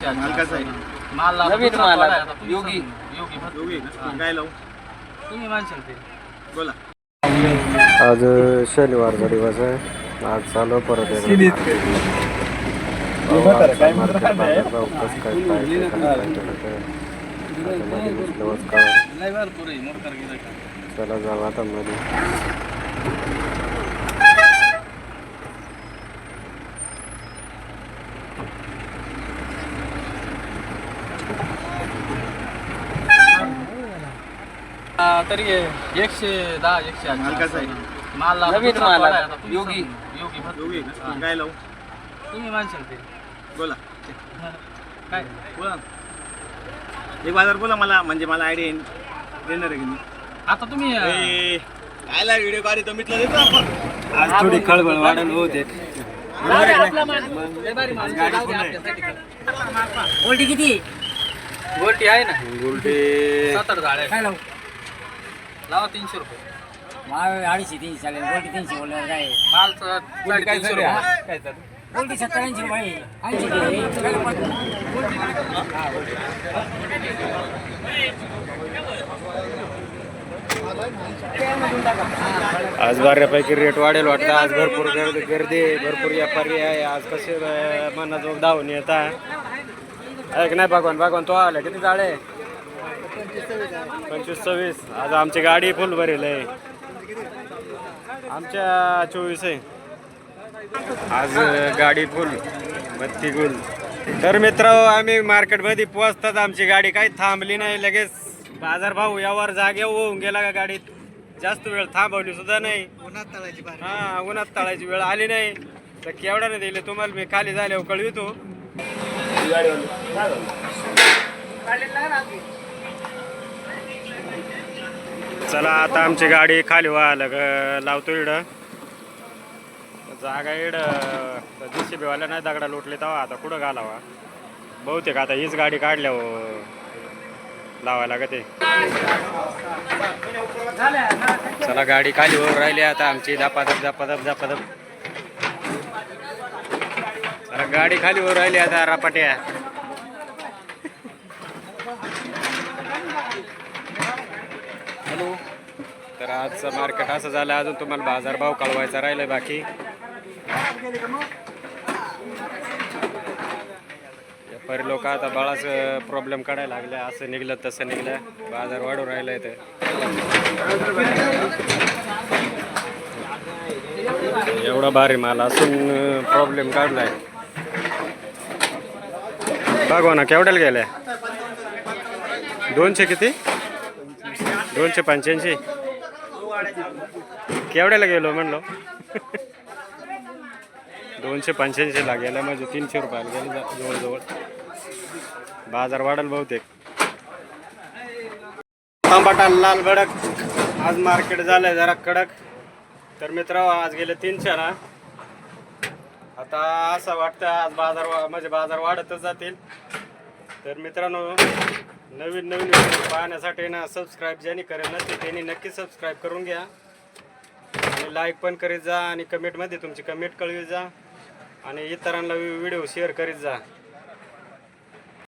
माल कसा आहे माल लावा. नवीन दुसरा माल. आहे आता. योगी. सांगा. योगी भर- दोघी का? काय लावू तुम्ही मानशाल ते बोला आज शनिवारचा दिवस आहे आज चालू परत एकदा काय काय ते काय काय केलं ते. आता मध्ये घुसल्यावरच कळलं. लय भरपूर आहे मोटर गेलं का चला जाऊ आता मध्ये तरी एकशे दहा एकशे आठ. माल कसा आहे? माल लावा. नवीन दुसरा माल आहे. आहे आता. तुम्ही योगी. सांगा. योगी दोघी? काय लावू? तुम्ही मानशाल ते बोला. काय? बोला. एक बाजार बोला मला म्हणजे मला आयडिया देणार आहे की नाही? आता तुम्ही अं, ए, कायला व्हिडिओ काढी तो देतो आपण. आज थोडी खळबळ होते गोल्टी किती? गोल्टी आहे ना. गुलटे. सात आठ झाडे काय लावू? लावा तीनशे रुपये. माळ अडीचशे तीनशे चालेल. गोल्टी तीनशे बोलणार काय? माल साडेतीनशे रुपये. गोल्टी सत्तर ऐंशी रुपये. ऐंशी. काय? आज बऱ्यापैकी रेट वाढेल वाटतं. आज भरपूर गर्दी गर्दी आहे, भरपूर व्यापारी आहे. आज कसे मनाजोग धावून येत आहे ऐक नाही भगवान भगवान तो आला. किती जाळे? पंचवीस सव्वीस. आज आमची गाडी फुल भरेल आहे. आमच्या चोवीस आहे. आज गाडी फुल बत्ती गुल. तर मित्र आम्ही मार्केटमध्ये पोहोचतात आमची गाडी काही थांबली नाही. लगेच बाजारभाव यावर जागे होऊन गेला का गाडीत. जास्त वेळ थांबवली सुद्धा नाही. हा उन्हात तळायची वेळ आली नाही. तर केवढ्याने दिले तुम्हाला मी खाली झाल्यावर कळवितो. चला आता आमची गाडी खाली व्हायला ग- लावतो इकडं जागा इड. जी वाल्या नाही दगडा लुटले तेव्हा आता कुठं घालावा? बहुतेक आता हीच गाडी काढल्या हो. लावायला लागते चला गाडी खाली होऊन राहिली आता आमची. दापादप दापादप दापादप चला गाडी खाली होऊन राहिली आता रापाट्या. तर आजचं मार्केट असं झालं अजून तुम्हाला बाजारभाव कळवायचा राहिलाय बाकी. व्यापारी लोक आता बाळाच प्रॉब्लेम काढायला लागले असं निघलं तसं निघलं. बाजार वाढू राहिलाय ते एवढा भारी माल असून प्रॉब्लेम काढलाय. बघू ना केवढ्याला गेल्या दोनशे किती? दोनशे पंच्याऐंशी? केवढ्याला गेलो म्हणलो? दोनशे पंच्याऐंशीला गेला म्हणजे तीनशे रुपयाला गेले जवळजवळ. बाजार वाढेल बहुतेक. टमाटा लाल भडक आज मार्केट झालंय जरा कडक. तर मित्र आज गेले तीनशे ना आता असं वाटतं आज बाजार वा- म्हणजे बाजार वाढतच जातील. तर मित्रांनो नवीन नवीन व्हिडिओ पाहण्यासाठी ना सबस्क्राईब ज्यांनी करेल ना ते त्यांनी नक्की सबस्क्राईब करून घ्या. आणि लाईक पण करीत जा आणि कमेंटमध्ये तुमची कमेंट कळवीत जा. आणि इतरांना व्हिडिओ शेअर करीत जा.